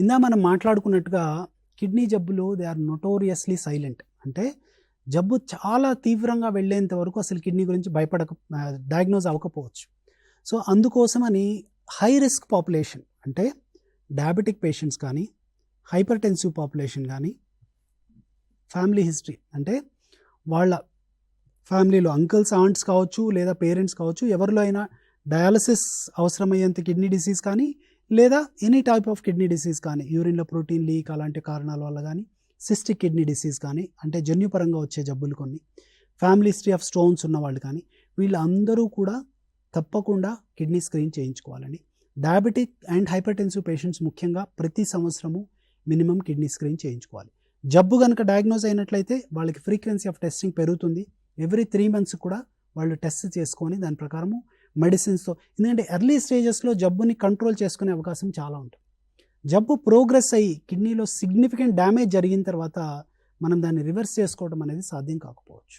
ఇందా మనం మాట్లాడుకున్నట్టుగా కిడ్నీ జబ్బులు దే ఆర్ నొటోరియస్లీ సైలెంట్. అంటే జబ్బు చాలా తీవ్రంగా వెళ్ళేంత వరకు అసలు కిడ్నీ గురించి భయపడక డయాగ్నోజ్ అవ్వకపోవచ్చు. సో అందుకోసమని హై రిస్క్ పాపులేషన్ అంటే డయాబెటిక్ పేషెంట్స్ కానీ హైపర్ టెన్సివ్ పాపులేషన్ కానీ ఫ్యామిలీ హిస్టరీ అంటే వాళ్ళ ఫ్యామిలీలో అంకుల్స్ ఆంట్స్ కావచ్చు లేదా పేరెంట్స్ కావచ్చు ఎవరిలో అయినా డయాలసిస్ అవసరమయ్యేంత కిడ్నీ డిసీజ్ కానీ లేదా any type of kidney disease కానీ యూరిన్లో ప్రోటీన్ లీక్ అలాంటి కారణాల వల్ల కానీ సిస్టిక్ కిడ్నీ డిసీజ్ కానీ అంటే జన్యుపరంగా వచ్చే జబ్బులు కొన్ని ఫ్యామిలీ హిస్టరీ ఆఫ్ స్టోన్స్ ఉన్న వాళ్ళు కానీ వీళ్ళందరూ కూడా తప్పకుండా కిడ్నీ స్క్రీన్ చేయించుకోవాలండి. Diabetic and hypertensive patients ముఖ్యంగా ప్రతి సంవత్సరము మినిమం కిడ్నీ స్క్రీన్ చేయించుకోవాలి. జబ్బు కనుక డయాగ్నోజ్ అయినట్లయితే వాళ్ళకి ఫ్రీక్వెన్సీ ఆఫ్ టెస్టింగ్ పెరుగుతుంది. ఎవ్రీ త్రీ మంత్స్ కూడా వాళ్ళు టెస్ట్ చేసుకొని దాని ప్రకారము మెడిసిన్స్తో. ఎందుకంటే ఎర్లీ స్టేజెస్లో జబ్బుని కంట్రోల్ చేసుకునే అవకాశం చాలా ఉంటుంది. జబ్బు ప్రోగ్రెస్ అయ్యి కిడ్నీలో సిగ్నిఫికెంట్ డ్యామేజ్ జరిగిన తర్వాత మనం దాన్ని రివర్స్ చేసుకోవడం అనేది సాధ్యం కాకపోవచ్చు.